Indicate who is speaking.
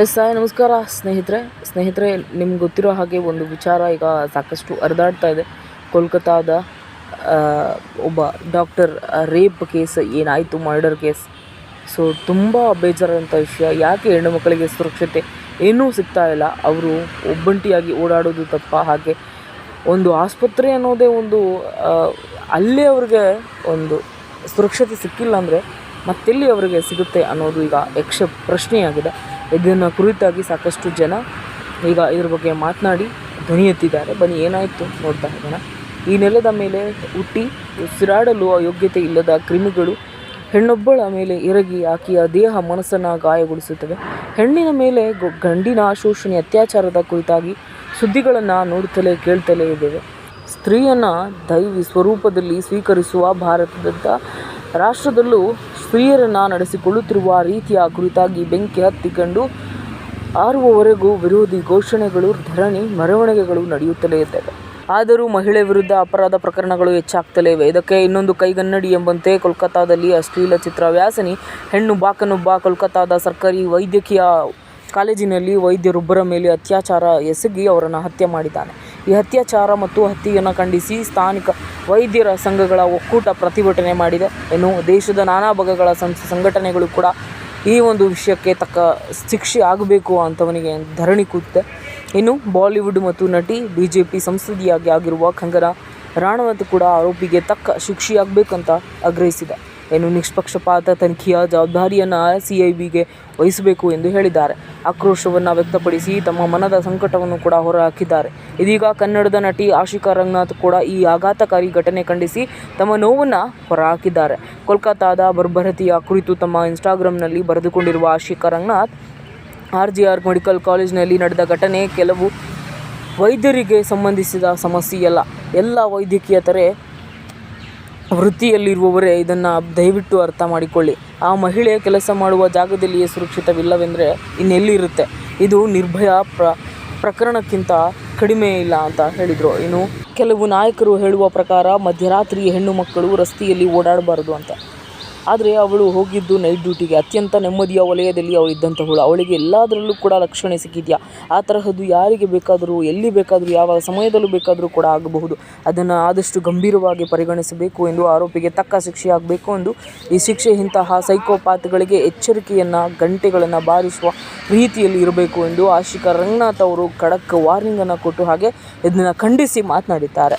Speaker 1: Yes hi ನಮಸ್ಕಾರ, ಸ್ನೇಹಿತರೆ. ಸ್ನೇಹಿತರೆ, ನಿಮ್ಗೆ ಗೊತ್ತಿರೋ ಹಾಗೆ ಒಂದು ವಿಚಾರ ಈಗ ಸಾಕಷ್ಟು ಹರಿದಾಡ್ತಾ ಇದೆ. ಕೋಲ್ಕತ್ತಾದ ಒಬ್ಬ ಡಾಕ್ಟರ್ ರೇಪ್ ಕೇಸ್ ಏನಾಯಿತು ಮರ್ಡರ್ ಕೇಸ್ ಸೊ ತುಂಬ ಬೇಜಾರಂಥ ವಿಷಯ. ಯಾಕೆ ಹೆಣ್ಣು ಮಕ್ಕಳಿಗೆ ಸುರಕ್ಷತೆ ಏನೂ ಸಿಗ್ತಾ ಇಲ್ಲ? ಅವರು ಒಬ್ಬಂಟಿಯಾಗಿ ಓಡಾಡೋದು ತಪ್ಪ. ಹಾಗೆ ಒಂದು ಆಸ್ಪತ್ರೆ ಅನ್ನೋದೇ ಒಂದು ಅಲ್ಲೇ ಅವ್ರಿಗೆ ಒಂದು ಸುರಕ್ಷತೆ ಸಿಕ್ಕಿಲ್ಲ ಅಂದರೆ ಮತ್ತೆಲ್ಲಿ ಅವರಿಗೆ ಸಿಗುತ್ತೆ ಅನ್ನೋದು ಈಗ ಯಕ್ಷ ಪ್ರಶ್ನೆಯಾಗಿದೆ. ಇದನ್ನು ಕುರಿತಾಗಿ ಸಾಕಷ್ಟು ಜನ ಈಗ ಇದ್ರ ಬಗ್ಗೆ ಮಾತನಾಡಿ ಧ್ವನಿ ಎತ್ತಿದ್ದಾರೆ. ಬನ್ನಿ, ಏನಾಯಿತು ನೋಡ್ತಾ ಇದ್ದಾನೆ ಈ ನೆಲದ ಮೇಲೆ ಹುಟ್ಟಿ ಉಸಿರಾಡಲು ಯೋಗ್ಯತೆ ಇಲ್ಲದ ಕ್ರಿಮಿಗಳು ಹೆಣ್ಣೊಬ್ಬಳ ಮೇಲೆ ಎರಗಿ ಆಕೆಯ ದೇಹ ಮನಸ್ಸನ್ನು ಗಾಯಗೊಳಿಸುತ್ತವೆ. ಹೆಣ್ಣಿನ ಮೇಲೆ ಗಂಡಿನ ಶೋಷಣೆ, ಅತ್ಯಾಚಾರದ ಕುರಿತಾಗಿ ಸುದ್ದಿಗಳನ್ನು ನೋಡುತ್ತಲೇ ಕೇಳ್ತಲೇ ಇದ್ದೇವೆ. ಸ್ತ್ರೀಯನ್ನು ದೈವಿ ಸ್ವರೂಪದಲ್ಲಿ ಸ್ವೀಕರಿಸುವ ಭಾರತದಂಥ ರಾಷ್ಟ್ರದಲ್ಲೂ ಸ್ತ್ರೀಯರನ್ನು ನಡೆಸಿಕೊಳ್ಳುತ್ತಿರುವ ರೀತಿಯ ಕುರಿತಾಗಿ ಬೆಂಕಿ ಹತ್ತಿಕೊಂಡು ಆರುವವರೆಗೂ ವಿರೋಧಿ ಘೋಷಣೆಗಳು, ಧರಣಿ, ಮೆರವಣಿಗೆಗಳು ನಡೆಯುತ್ತಲೇ ಇದ್ದಾವೆ. ಆದರೂ ಮಹಿಳೆ ವಿರುದ್ಧ ಅಪರಾಧ ಪ್ರಕರಣಗಳು ಹೆಚ್ಚಾಗ್ತಲೇ ಇವೆ. ಇದಕ್ಕೆ ಇನ್ನೊಂದು ಕೈಗನ್ನಡಿ ಎಂಬಂತೆ ಕೋಲ್ಕತ್ತಾದಲ್ಲಿ ಅಶ್ಲೀಲ ಚಿತ್ರ ವ್ಯಾಸನಿ, ಹೆಣ್ಣು ಬಾಕನೊಬ್ಬ ಕೋಲ್ಕತ್ತಾದ ಸರ್ಕಾರಿ ವೈದ್ಯಕೀಯ ಕಾಲೇಜಿನಲ್ಲಿ ವೈದ್ಯರೊಬ್ಬರ ಮೇಲೆ ಅತ್ಯಾಚಾರ ಎಸಗಿ ಅವರನ್ನು ಹತ್ಯೆ ಮಾಡಿದ್ದಾನೆ. ಈ ಅತ್ಯಾಚಾರ ಮತ್ತು ಹತ್ಯೆಯನ್ನು ಖಂಡಿಸಿ ಸ್ಥಾನಿಕ ವೈದ್ಯರ ಸಂಘಗಳ ಒಕ್ಕೂಟ ಪ್ರತಿಭಟನೆ ಮಾಡಿದೆ. ಇನ್ನು ದೇಶದ ನಾನಾ ಭಾಗಗಳ ಸಂಘ ಸಂಘಟನೆಗಳು ಕೂಡ ಈ ಒಂದು ವಿಷಯಕ್ಕೆ ತಕ್ಕ ಶಿಕ್ಷೆ ಆಗಬೇಕು ಅಂತವನಿಗೆ ಧರಣಿ ಕೂತಿದೆ. ಇನ್ನು ಬಾಲಿವುಡ್ ಮತ್ತು ನಟಿ ಬಿ ಜೆ ಪಿ ಸಂಸದೀಯಾಗಿ ಆಗಿರುವ ಕಂಗನಾ ರಾಣವತ್ ಕೂಡ ಆರೋಪಿಗೆ ತಕ್ಕ ಶಿಕ್ಷೆಯಾಗಬೇಕಂತ ಆಗ್ರಹಿಸಿದೆ. ಇನ್ನು ನಿಷ್ಪಕ್ಷಪಾತ ತನಿಖೆಯ ಜವಾಬ್ದಾರಿಯನ್ನು ಸಿ ಐ ಬಿಗೆ ವಹಿಸಬೇಕು ಎಂದು ಹೇಳಿದ್ದಾರೆ. ಆಕ್ರೋಶವನ್ನು ವ್ಯಕ್ತಪಡಿಸಿ ತಮ್ಮ ಮನದ ಸಂಕಟವನ್ನು ಕೂಡ ಹೊರಹಾಕಿದ್ದಾರೆ. ಇದೀಗ ಕನ್ನಡದ ನಟಿ ಆಶಿಕಾ ರಂಗನಾಥ್ ಕೂಡ ಈ ಆಘಾತಕಾರಿ ಘಟನೆ ಖಂಡಿಸಿ ತಮ್ಮ ನೋವನ್ನು ಹೊರಹಾಕಿದ್ದಾರೆ. ಕೋಲ್ಕತ್ತಾದ ಬರ್ಬರತೆಯ ಕುರಿತು ತಮ್ಮ ಇನ್ಸ್ಟಾಗ್ರಾಮ್ನಲ್ಲಿ ಬರೆದುಕೊಂಡಿರುವ Ashika Ranganath R G R medical ಕಾಲೇಜಿನಲ್ಲಿ ನಡೆದ ಘಟನೆ ಕೆಲವು ವೈದ್ಯರಿಗೆ ಸಂಬಂಧಿಸಿದ ಸಮಸ್ಯೆಯಲ್ಲ. ಎಲ್ಲ ವೈದ್ಯಕೀಯತರೆ ವೃತ್ತಿಯಲ್ಲಿರುವವರೇ, ಇದನ್ನು ದಯವಿಟ್ಟು ಅರ್ಥ ಮಾಡಿಕೊಳ್ಳಿ. ಆ ಮಹಿಳೆ ಕೆಲಸ ಮಾಡುವ ಜಾಗದಲ್ಲಿಯೇ ಸುರಕ್ಷಿತವಿಲ್ಲವೆಂದರೆ ಇನ್ನೆಲ್ಲಿರುತ್ತೆ? ಇದು ನಿರ್ಭಯ ಪ್ರ, ಪ್ರಕರಣಕ್ಕಿಂತ ಕಡಿಮೆ ಇಲ್ಲ ಅಂತ ಹೇಳಿದರು. ಇನ್ನು ಕೆಲವು ನಾಯಕರು ಹೇಳುವ ಪ್ರಕಾರ ಮಧ್ಯರಾತ್ರಿ ಹೆಣ್ಣು ಮಕ್ಕಳು ರಸ್ತೆಯಲ್ಲಿ ಓಡಾಡಬಾರದು ಅಂತ. ಆದರೆ ಅವಳು ಹೋಗಿದ್ದು ನೈಟ್ ಡ್ಯೂಟಿಗೆ ಅತ್ಯಂತ ನೆಮ್ಮದಿಯ ವಲಯದಲ್ಲಿ ಅವಳು ಇದ್ದಂಥವಳು ಅವಳಿಗೆ ಎಲ್ಲದರಲ್ಲೂ ಕೂಡ ರಕ್ಷಣೆ ಸಿಕ್ಕಿದೆಯಾ? ಆ ತರಹದ್ದು ಯಾರಿಗೆ ಬೇಕಾದರೂ, ಎಲ್ಲಿ ಬೇಕಾದರೂ ಯಾವ ಸಮಯದಲ್ಲೂ ಬೇಕಾದರೂ ಕೂಡ ಆಗಬಹುದು. ಅದನ್ನು ಆದಷ್ಟು ಗಂಭೀರವಾಗಿ ಪರಿಗಣಿಸಬೇಕು ಎಂದು ಆರೋಪಿಗೆ ತಕ್ಕ ಶಿಕ್ಷೆ ಆಗಬೇಕು ಎಂದು ಈ ಶಿಕ್ಷೆ ಇಂತಹ ಸೈಕೋಪಾತ್ಗಳಿಗೆ ಎಚ್ಚರಿಕೆಯನ್ನು, ಗಂಟೆಗಳನ್ನು ಬಾರಿಸುವ ರೀತಿಯಲ್ಲಿ ಇರಬೇಕು ಎಂದು ಆಶಿಕಾ ರಂಗನಾಥ್ ಅವರು ಖಡಕ್ ವಾರ್ನಿಂಗನ್ನು ಕೊಟ್ಟು ಹಾಗೆ ಇದನ್ನು ಖಂಡಿಸಿ ಮಾತನಾಡಿದ್ದಾರೆ.